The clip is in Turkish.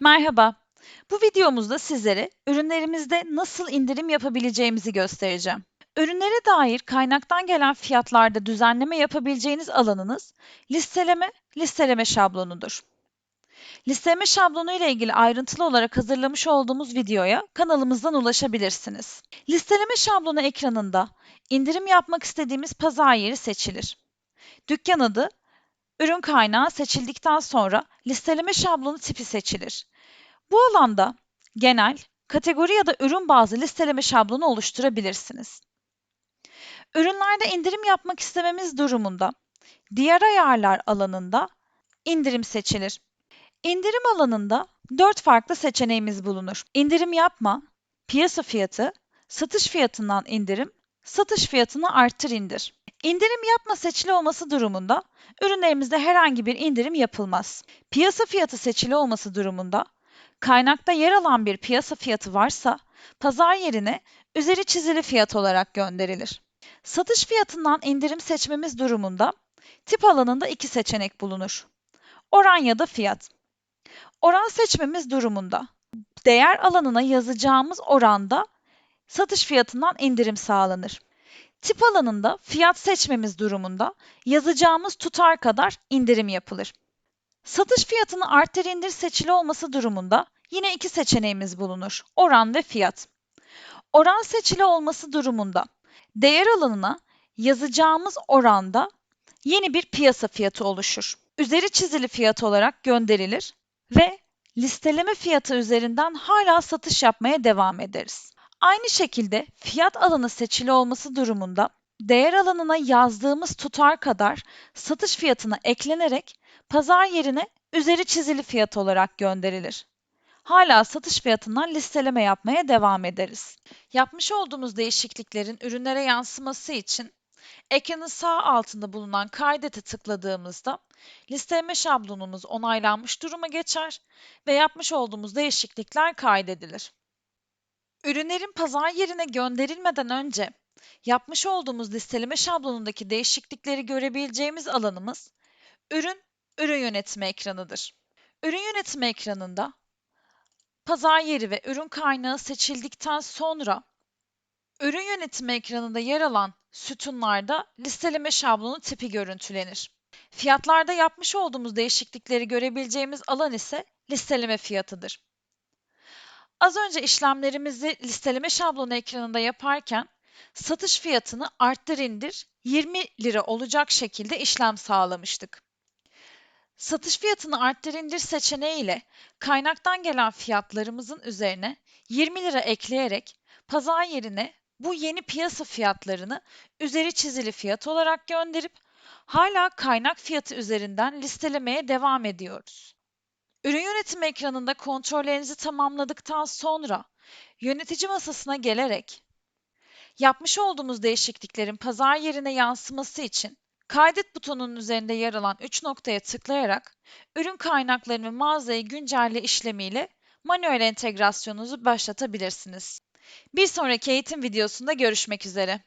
Merhaba. Bu videomuzda sizlere ürünlerimizde nasıl indirim yapabileceğimizi göstereceğim. Ürünlere dair kaynaktan gelen fiyatlarda düzenleme yapabileceğiniz alanınız listeleme, listeleme şablonudur. Listeleme şablonu ile ilgili ayrıntılı olarak hazırlamış olduğumuz videoya kanalımızdan ulaşabilirsiniz. Listeleme şablonu ekranında indirim yapmak istediğimiz pazar yeri seçilir. Dükkan adı, ürün kaynağı seçildikten sonra listeleme şablonu tipi seçilir. Bu alanda genel, kategori ya da ürün bazlı listeleme şablonu oluşturabilirsiniz. Ürünlerde indirim yapmak istememiz durumunda diğer ayarlar alanında indirim seçilir. İndirim alanında 4 farklı seçeneğimiz bulunur. İndirim yapma, piyasa fiyatı, satış fiyatından indirim, satış fiyatını arttır indir. İndirim yapma seçili olması durumunda ürünlerimizde herhangi bir indirim yapılmaz. Piyasa fiyatı seçili olması durumunda kaynakta yer alan bir piyasa fiyatı varsa pazar yerine üzeri çizili fiyat olarak gönderilir. Satış fiyatından indirim seçmemiz durumunda tip alanında iki seçenek bulunur. Oran ya da fiyat. Oran seçmemiz durumunda değer alanına yazacağımız oranda satış fiyatından indirim sağlanır. Tip alanında fiyat seçmemiz durumunda yazacağımız tutar kadar indirim yapılır. Satış fiyatını arttır indir seçili olması durumunda yine iki seçeneğimiz bulunur. Oran ve fiyat. Oran seçili olması durumunda değer alanına yazacağımız oranda yeni bir piyasa fiyatı oluşur. Üzeri çizili fiyat olarak gönderilir ve listeleme fiyatı üzerinden hala satış yapmaya devam ederiz. Aynı şekilde fiyat alanı seçili olması durumunda değer alanına yazdığımız tutar kadar satış fiyatına eklenerek pazar yerine üzeri çizili fiyat olarak gönderilir. Hala satış fiyatından listeleme yapmaya devam ederiz. Yapmış olduğumuz değişikliklerin ürünlere yansıması için ekranın sağ altında bulunan kaydete tıkladığımızda listeleme şablonumuz onaylanmış duruma geçer ve yapmış olduğumuz değişiklikler kaydedilir. Ürünlerin pazar yerine gönderilmeden önce yapmış olduğumuz listeleme şablonundaki değişiklikleri görebileceğimiz alanımız ürün ürün yönetimi ekranıdır. Ürün yönetimi ekranında pazar yeri ve ürün kaynağı seçildikten sonra ürün yönetimi ekranında yer alan sütunlarda listeleme şablonu tipi görüntülenir. Fiyatlarda yapmış olduğumuz değişiklikleri görebileceğimiz alan ise listeleme fiyatıdır. Az önce işlemlerimizi listeleme şablonu ekranında yaparken satış fiyatını arttır indir 20 lira olacak şekilde işlem sağlamıştık. Satış fiyatını arttır indir seçeneği ile kaynaktan gelen fiyatlarımızın üzerine 20 lira ekleyerek pazar yerine bu yeni piyasa fiyatlarını üzeri çizili fiyat olarak gönderip hala kaynak fiyatı üzerinden listelemeye devam ediyoruz. Ürün yönetimi ekranında kontrollerinizi tamamladıktan sonra yönetici masasına gelerek yapmış olduğumuz değişikliklerin pazar yerine yansıması için kaydet butonunun üzerinde yer alan 3 noktaya tıklayarak ürün kaynaklarını mağazayı güncelle işlemiyle manuel entegrasyonunuzu başlatabilirsiniz. Bir sonraki eğitim videosunda görüşmek üzere.